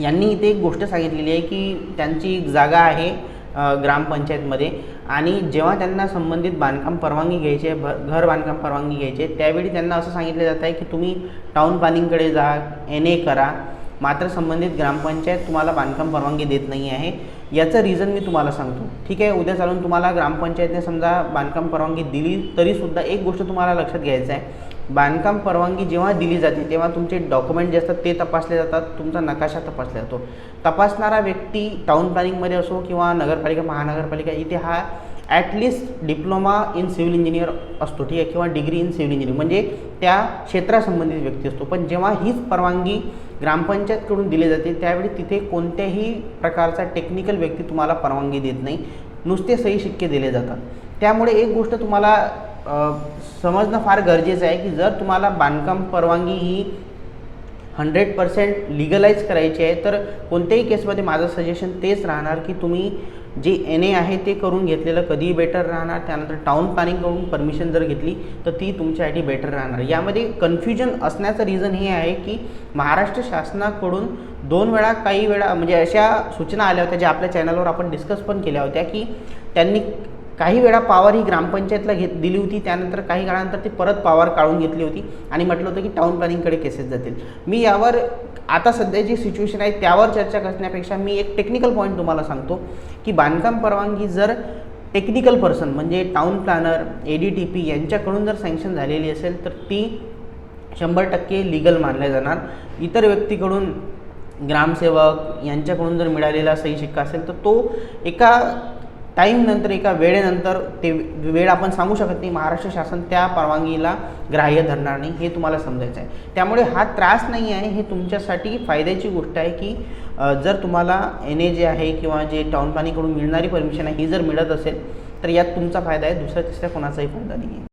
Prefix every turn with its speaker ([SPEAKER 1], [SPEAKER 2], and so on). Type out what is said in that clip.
[SPEAKER 1] यांनी इथे एक गोष्ट सांगितलेली आहे की त्यांची एक जागा आहे ग्रामपंचायतमध्ये. आणि जेव्हा त्यांना संबंधित बांधकाम परवानगी घ्यायची आहे भ घर बांधकाम परवानगी घ्यायची आहे त्यावेळी त्यांना असं सांगितलं जात आहे की तुम्ही टाऊन प्लॅनिंगकडे जा एन ए करा. मात्र संबंधित ग्रामपंचायत तुम्हाला बांधकाम परवानगी देत नाही आहे. याचं रिझन मी तुम्हाला सांगतो. ठीक आहे? उद्या चालून तुम्हाला ग्रामपंचायतने समजा बांधकाम परवानगी दिली तरीसुद्धा एक गोष्ट तुम्हाला लक्षात घ्यायचं आहे. बांधकाम परवानगी जेव्हा दिली जाते तेव्हा तुमचे डॉक्युमेंट जे असतात ते तपासले जातात तुमचा नकाशा तपासला जातो. तपासणारा व्यक्ती टाऊन प्लॅनिंगमध्ये असो किंवा नगरपालिका महानगरपालिका इथे हा at least diploma in civil engineer असतो ठीक आहे? किंवा डिग्री इन सिव्हिल इंजिनिअरिंग म्हणजे त्या क्षेत्रासंबंधित व्यक्ती असतो. पण जेव्हा हीच परवानगी ग्रामपंचायतकडून दिली जाते त्यावेळी तिथे कोणत्याही प्रकारचा टेक्निकल व्यक्ती तुम्हाला परवानगी देत नाही. नुसते सही शिक्के दिले जातात. त्यामुळे एक गोष्ट तुम्हाला समजणं फार गरजेचं आहे की जर तुम्हाला बांधकाम परवानगी ही हंड्रेड पर्सेंट लिगलाईज करायची आहे तर कोणत्याही केसमध्ये माझं सजेशन तेच राहणार की तुम्ही जे एन ए आहे ते करून घेतलेलं कधीही बेटर राहणार. त्यानंतर टाऊन प्लॅनिंगकडून परमिशन जर घेतली तर ती तुमच्यासाठी बेटर राहणार. यामध्ये कन्फ्युजन असण्याचं रिझन हे आहे की महाराष्ट्र शासनाकडून दोन वेळा काही वेळा म्हणजे अशा सूचना आल्या होत्या ज्या आपल्या चॅनलवर आपण डिस्कस पण केल्या होत्या की त्यांनी काही वेळा पॉवर ही ग्रामपंचायतला घेत दिली होती त्यानंतर काही काळानंतर ती परत पॉवर काढून घेतली होती आणि म्हटलं होतं की टाऊन प्लॅनिंगकडे केसेस जातील. मी यावर आता सध्या जी सिच्युएशन आहे त्यावर चर्चा करण्यापेक्षा मी एक टेक्निकल पॉईंट तुम्हाला सांगतो की बांधकाम परवानगी जर टेक्निकल पर्सन म्हणजे town planner A D T P यांच्याकडून जर सँक्शन झालेली असेल तर ती शंभर टक्के लिगल मानल्या जाणार. इतर व्यक्तीकडून ग्रामसेवक यांच्याकडून जर मिळालेला सही शिक्का असेल तर तो एका टाईमनंतर एका वेळेनंतर ते वेळ आपण सांगू शकत नाही. महाराष्ट्र शासन त्या परवानगीला ग्राह्य धरणार नाही हे तुम्हाला समजायचं आहे त्यामुळे हा त्रास नाही आहे हे तुमच्यासाठी फायद्याची गोष्ट आहे की जर तुम्हाला एन ए जे आहे किंवा जे टाउन प्लॅनिंगकडून मिळणारी परमिशन आहे ही जर मिळत असेल तर यात तुमचा फायदा आहे दुसऱ्या तिसऱ्या कोणाचाही फायदा नाही आहे